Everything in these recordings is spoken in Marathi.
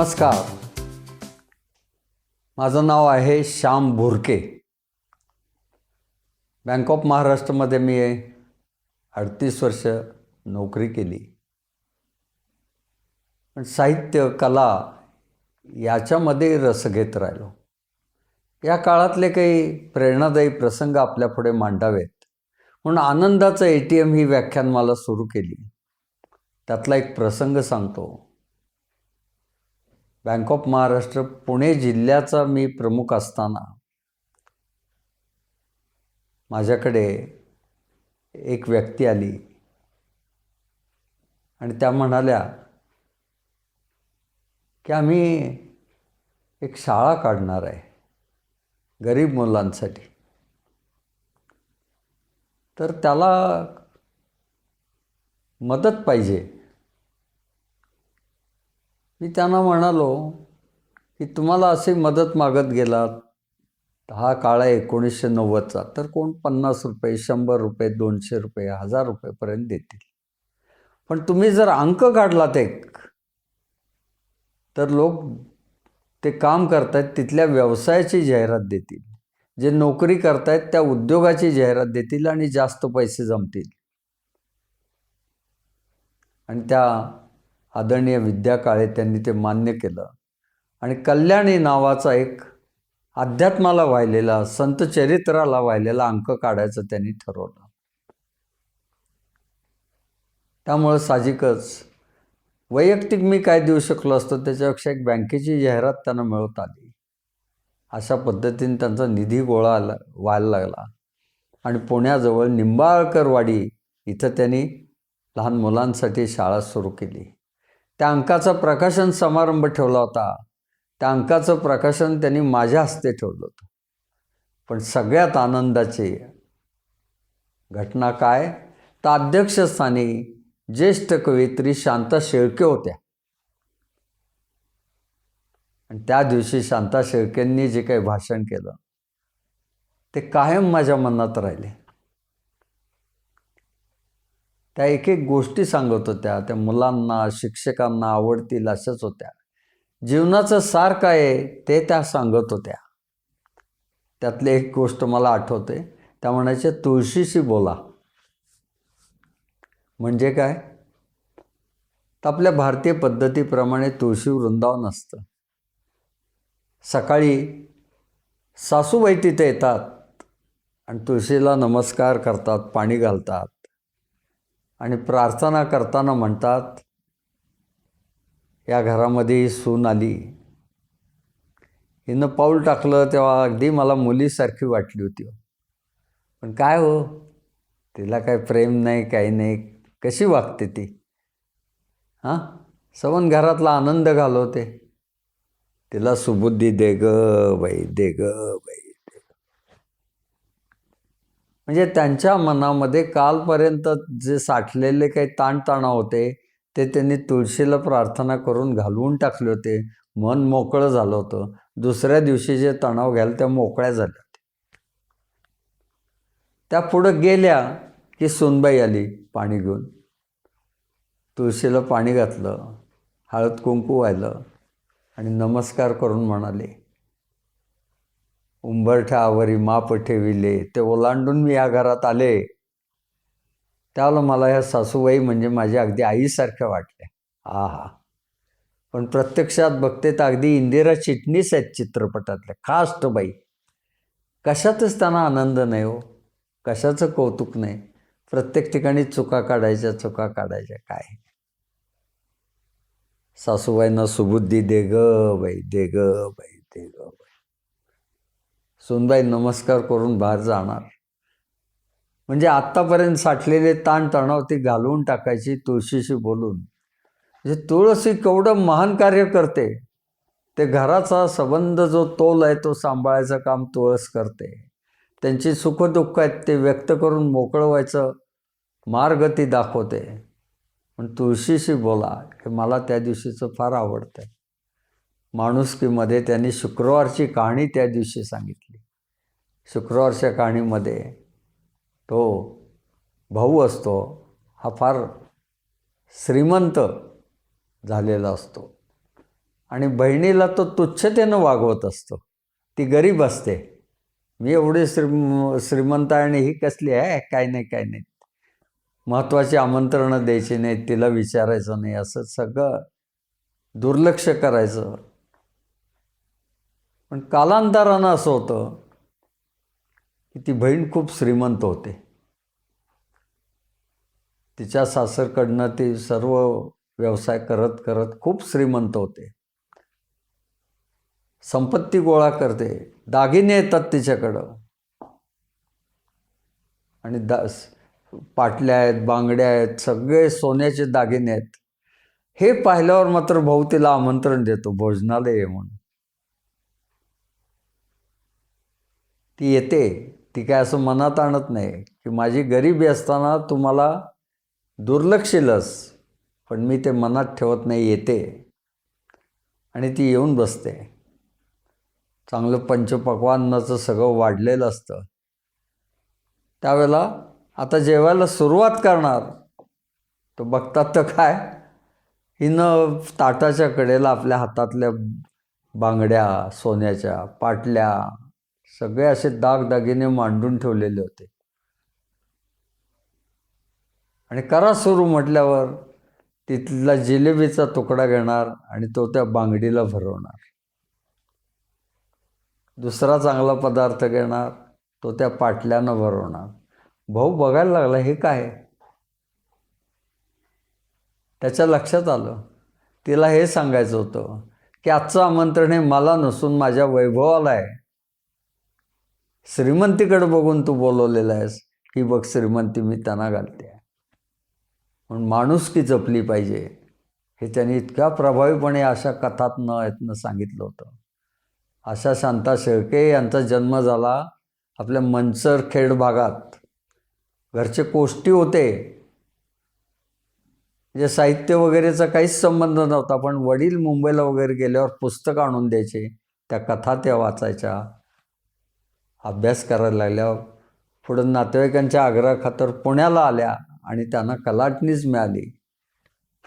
नमस्कार. माझं नाव आहे श्याम भुरके. बँक ऑफ महाराष्ट्रमध्ये मी अडतीस वर्ष नोकरी केली. पण साहित्य कला याच्यामध्ये रस घेत राहिलो. या काळातले काही प्रेरणादायी प्रसंग आपल्यापुढे मांडावेत. म्हणून आनंदाचं ए टी एम ही व्याख्यान मला सुरू केली. त्यातला एक प्रसंग सांगतो. बँक ऑफ महाराष्ट्र पुणे जिल्ह्याचा मी प्रमुख असताना माझ्याकडे एक व्यक्ती आली आणि त्या म्हणाल्या की आम्ही एक शाळा काढणार आहे गरीब मुलांसाठी. तर त्याला मदत पाहिजे. मी त्यांना म्हणालो की तुम्हाला अशी मदत मागत गेलात हा काळ आहे एकोणीसशे नव्वदचा तर कोण पन्नास रुपये शंभर रुपये दोनशे रुपये हजार रुपयेपर्यंत देतील. पण तुम्ही जर अंक काढलात एक तर लोक ते काम करतायत तिथल्या व्यवसायाची जाहिरात देतील. जे नोकरी करतायत त्या उद्योगाची जाहिरात देतील आणि जास्त पैसे जमतील. आणि त्या आदरणीय विद्या काळे त्यांनी ते मान्य केलं. आणि कल्याणी नावाचा एक अध्यात्माला वाहिलेला संत चरित्राला वाहिलेला अंक काढायचं त्यांनी ठरवलं. त्यामुळं साहजिकच वैयक्तिक मी काय देऊ शकलो असतो त्याच्यापेक्षा एक बँकेची जाहिरात त्यांना मिळवत आली. अशा पद्धतीने त्यांचा निधी गोळा आला व्हायला लागला. आणि पुण्याजवळ निंबाळकरवाडी इथं त्यांनी लहान मुलांसाठी शाळा सुरू केली. त्या अंकाचा प्रकाशन समारंभ ठेवला होता. त्या अंकाचं प्रकाशन त्यांनी माझ्या हस्ते ठेवलं होतं. पण सगळ्यात आनंदाची घटना काय? तर अध्यक्षस्थानी ज्येष्ठ कवयित्री शांता शेळके होत्या. आणि त्या दिवशी शांता शेळकेंनी जे काही भाषण केलं ते कायम माझ्या मनात राहिले. त्या एक एक गोष्टी सांगत होत्या. त्या मुलांना शिक्षकांना आवडतील अशाच होत्या. जीवनाचं सार काय आहे ते त्या सांगत होत्या. त्यातली एक गोष्ट मला आठवते. त्या म्हणायच्या तुळशीशी बोला. म्हणजे काय? तर आपल्या भारतीय पद्धतीप्रमाणे तुळशी वृंदावन असतं. सकाळी सासूबाई तिथे येतात आणि तुळशीला नमस्कार करतात पाणी घालतात. आणि प्रार्थना करताना म्हणतात या घरामध्ये सून आली. हिनं पाऊल टाकलं तेव्हा अगदी मला मुलीसारखी वाटली होती. पण काय हो? तिला काय प्रेम नाही काही नाही कशी वागते ती? हां? सवन घरातला आनंद घालवते. तिला सुबुद्धी दे ग बाई दे ग बाई. म्हणजे त्यांच्या मनामध्ये कालपर्यंत जे साठलेले काही ताणतणाव होते ते त्यांनी तुळशीला प्रार्थना करून घालवून टाकले होते. मन मोकळं झालं होतं. दुसऱ्या दिवशी जे तणाव घ्याल त्या मोकळ्या झाल्या होत्या. त्या पुढं गेल्या की सोनबाई आली पाणी घेऊन. तुळशीला पाणी घातलं हळद कुंकू व्हायलं आणि नमस्कार करून म्हणाले उंबरठ्यावरी माप ठेविले ते ओलांडून मी या घरात आले. त्यावेळेला मला ह्या सासूबाई म्हणजे माझ्या अगदी आईसारख्या वाटल्या. हा हा पण प्रत्यक्षात बघते तर अगदी इंदिरा चिटणीस आहेत चित्रपटातल्या. खास्ट बाई. कशातच त्यांना आनंद नाही हो. कशाचं कौतुक नाही. प्रत्येक ठिकाणी चुका काढायच्या चुका काढायच्या. काय? सासूबाईंना सुबुद्धी दे ग बाई दे ग बाई दे ग बाई. सोनबाई नमस्कार करून बाहेर जाणार. म्हणजे आत्तापर्यंत साठलेले ताणतणाव ती घालवून टाकायची तुळशीशी बोलून. म्हणजे तुळशी केवढं महान कार्य करते ते घराचा संबंध जो तोल आहे तो सांभाळायचं काम तुळस करते. त्यांची सुखदुःख आहेत ते व्यक्त करून मोकळं व्हायचं मार्ग ती दाखवते. पण तुळशीशी बोला हे मला त्या दिवशीचं फार आवडतं. माणुसकीमध्ये त्यांनी शुक्रवारची कहाणी त्या दिवशी सांगितली. शुक्रवारच्या कहाणीमध्ये तो भाऊ असतो हा फार श्रीमंत झालेला असतो. आणि बहिणीला तो तुच्छतेनं वागवत असतो. ती गरीब असते. मी एवढी श्रीम श्रीमंत आहे आणि ही कसली आहे? काय नाही काय नाही. महत्त्वाची आमंत्रणं द्यायची नाहीत तिला विचारायचं नाही असं सगळं दुर्लक्ष करायचं. पण कालांतरानं असं होतं की ती बहीण खूप श्रीमंत होते. तिच्या सासरकडनं ती सर्व व्यवसाय करत करत खूप श्रीमंत होते. संपत्ती गोळा करते. दागिने येतात तिच्याकडं. आणि दा पाटल्या आहेत बांगड्या आहेत सगळे सोन्याचे दागिने आहेत. हे पाहिल्यावर मात्र भाऊ तिला आमंत्रण देतो भोजनालय ये म्हणून. ती येते. ती काय असं मनात आणत नाही की माझी गरिबी असताना तुम्हाला दुर्लक्षीलच पण मी ते मनात ठेवत नाही येते. आणि ती येऊन बसते. चांगलं पंचपक्वान्नाचं सगळं वाढलेलं असतं. त्यावेळेला आता जेवायला सुरुवात करणार. तो बघतात तर काय? हिनं ताटाच्या कडेला आपल्या हातातल्या बांगड्या सोन्याच्या पाटल्या सगळे असे दागदागिने मांडून ठेवलेले होते. आणि करा सुरू म्हटल्यावर तिथला जिलेबीचा तुकडा घेणार आणि तो त्या बांगडीला भरवणार. दुसरा चांगला पदार्थ घेणार तो त्या पाटल्यानं भरवणार. भाऊ बघायला लागला हे काय? त्याच्या लक्षात आलं. तिला हे सांगायचं होतं की आजचं आमंत्रण हे मला नसून माझ्या वैभवाला आहे. श्रीमंतीकडे बघून तू बोलवलेला आहेस ही बघ श्रीमंती मी त्यांना घालते. म्हणून माणुसकी जपली पाहिजे. हे त्यांनी इतक्या प्रभावीपणे अशा कथात न येतनं सांगितलं होतं. अशा शांता शेळके यांचा जन्म झाला आपल्या मनसर खेड भागात. घरचे कोष्टी होते. म्हणजे साहित्य वगैरेचा काहीच संबंध नव्हता पण वडील मुंबईला वगैरे गेल्यावर पुस्तक आणून द्यायचे त्या कथा त्या वाचायच्या. अभ्यास करायला लागल्यावर पुढं नातेवाईकांच्या आग्रहाखातर पुण्याला आल्या आणि त्यांना कलाटणीच मिळाली.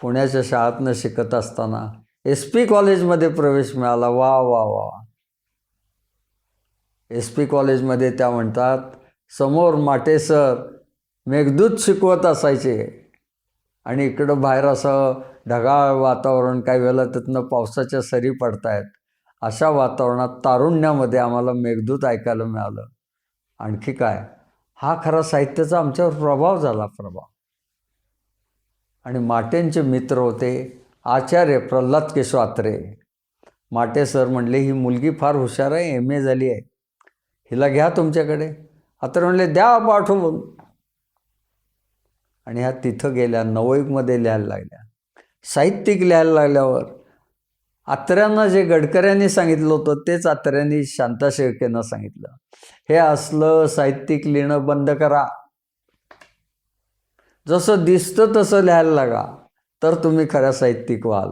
पुण्याच्या शाळेतनं शिकत असताना एस पी कॉलेजमध्ये प्रवेश मिळाला. वा वा वा. एस पी कॉलेजमध्ये त्या म्हणतात समोर माटे सर मेघदूत शिकवत असायचे. आणि इकडं बाहेर असं ढगाळ वातावरण काही वेळेला तिथनं पावसाच्या सरी पडतायत. अशा वातावरणात तारुण्यामध्ये आम्हाला मेघदूत ऐकायला मिळालं. आणखी काय? हा खरा साहित्याचा आमच्यावर प्रभाव झाला प्रभाव. आणि माटेंचे मित्र होते आचार्य प्रल्हाद केशवात्रे माटे सर म्हणले ही मुलगी फार हुशार आहे एम ए झाली आहे. हिला घ्या तुमच्याकडे. आता म्हणले द्या पाठवून. आणि ह्या तिथं गेल्या नवयुगमध्ये लिहायला लागल्या. साहित्यिक लिहायला लागल्यावर आत्र्यांना जे गडकऱ्यांनी सांगितलं होतं तेच आत्र्यांनी शांता शेळकेनं सांगितलं. हे असलं साहित्यिक लिहिणं बंद करा. जसं दिसतं तसं लिहायला लागा तर तुम्ही खऱ्या साहित्यिक व्हाल.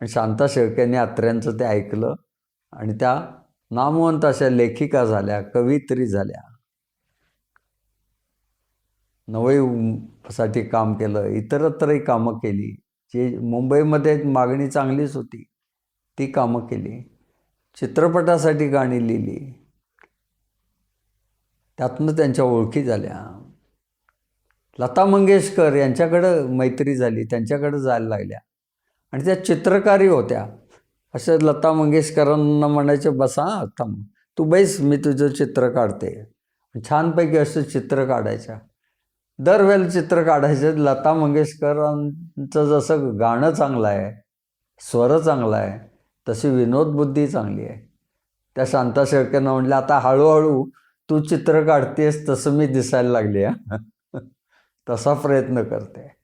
आणि शांता शेळकेंनी आत्र्यांचं ते ऐकलं आणि त्या नामवंत अशा लेखिका झाल्या कवित्री झाल्या. नवईसाठी काम केलं इतरत्रही कामं केली जी मुंबईमध्ये मागणी चांगलीच होती. ती कामं केली. चित्रपटासाठी गाणी लिहिली. त्यातनं त्यांच्या ओळखी झाल्या. लता मंगेशकर यांच्याकडं मैत्री झाली त्यांच्याकडं जायला लागल्या. आणि त्या चित्रकारी होत्या. असं लता मंगेशकरांना म्हणायचे बसा थांब. तू बैस मी तुझं चित्र काढते. छानपैकी असं चित्र काढायच्या. दरवेळेला चित्र काढायचं. लता मंगेशकरांचं जसं गाणं चांगलं आहे स्वर चांगला आहे तशी विनोदबुद्धी चांगली आहे. त्या शांता शेळकेनं म्हटलं आता हळूहळू तू चित्र काढतेस तसं मी दिसायला लागली आहे. तसा प्रयत्न करते.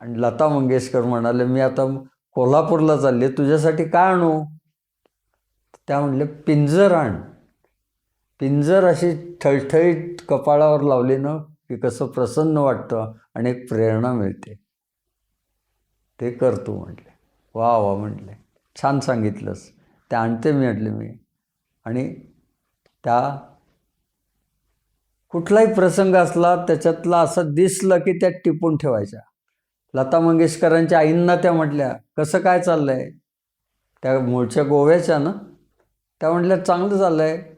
आणि लता मंगेशकर म्हणाले मी आता कोल्हापूरला चालले तुझ्यासाठी काय आणू? त्या म्हणले पिंजर आण. पिंजर अशी ठळठळीत कपाळावर लावली ना की कसं प्रसन्न वाटतं आणि एक प्रेरणा मिळते. ते करतो म्हटले वा वा म्हटले. छान सांगितलंस. ते आणते मी म्हटले मी. आणि त्या कुठलाही प्रसंग असला त्याच्यातला असं दिसलं की त्यात टिपून ठेवायच्या. लता मंगेशकरांच्या आईंना त्या म्हटल्या कसं काय चाललंय? त्या मूळच्या गोव्याच्या ना? त्या म्हटल्या चांगलं चाललं आहे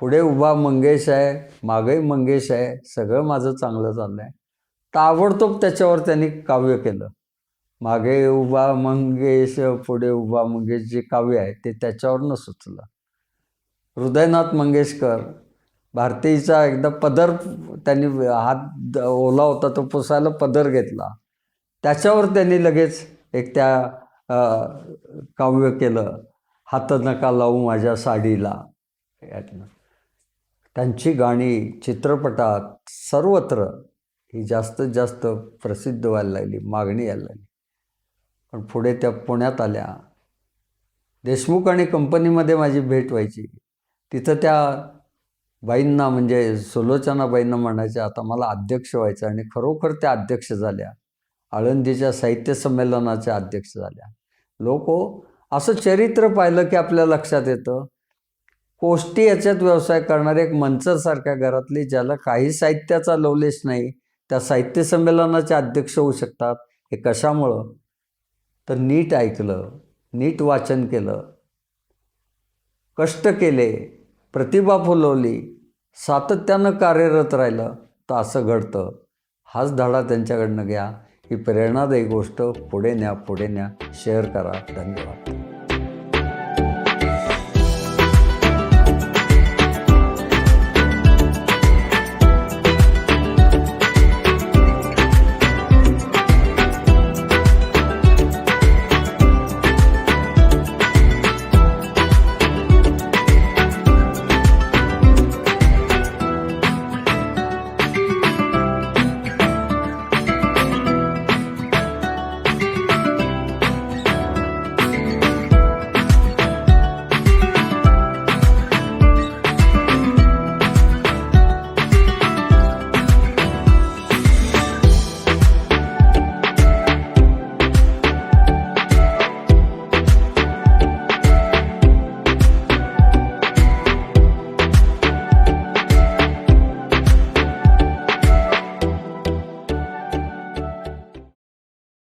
पुढे उभा मंगेश आहे मागही मंगेश आहे सगळं माझं चांगलं चाललं आहे ताबडतोब त्याच्यावर त्यांनी काव्य केलं. मागे उभा मंगेश पुढे उभा मंगेश जे काव्य आहे ते त्याच्यावरनं सुचलं. हृदयनाथ मंगेशकर भारतीचा एकदा पदर त्यांनी हात ओला होता तो पुसायला पदर घेतला. त्याच्यावर त्यांनी लगेच एक त्या काव्य केलं हात नका लावू माझ्या साडीला. यातनं. त्यांची गाणी चित्रपटात सर्वत्र ही जास्तीत जास्त प्रसिद्ध व्हायला लागली मागणी यायला लागली. पण पुढे त्या पुण्यात आल्या. देशमुख आणि कंपनीमध्ये माझी भेट व्हायची. तिथं त्या बाईंना म्हणजे सुलोचनाबाईंना म्हणायचे आता मला अध्यक्ष व्हायचं आणि खरोखर त्या अध्यक्ष झाल्या. आळंदीच्या साहित्य संमेलनाच्या अध्यक्ष झाल्या. लोक असं चरित्र पाहिलं की आपल्या लक्षात येतं. कोष्टी याच्यात व्यवसाय करणारे एक मंचरसारख्या घरातली ज्याला काही साहित्याचा लवलेश नाही त्या साहित्य संमेलनाचे अध्यक्ष होऊ शकतात. हे कशामुळं? तर नीट ऐकलं नीट वाचन केलं. कष्ट केले प्रतिभा फुलवली सातत्यानं कार्यरत राहिलं तर असं घडतं. हाच धडा त्यांच्याकडनं घ्या. ही प्रेरणादायी गोष्ट पुढे न्या पुढे न्या. शेअर करा. धन्यवाद.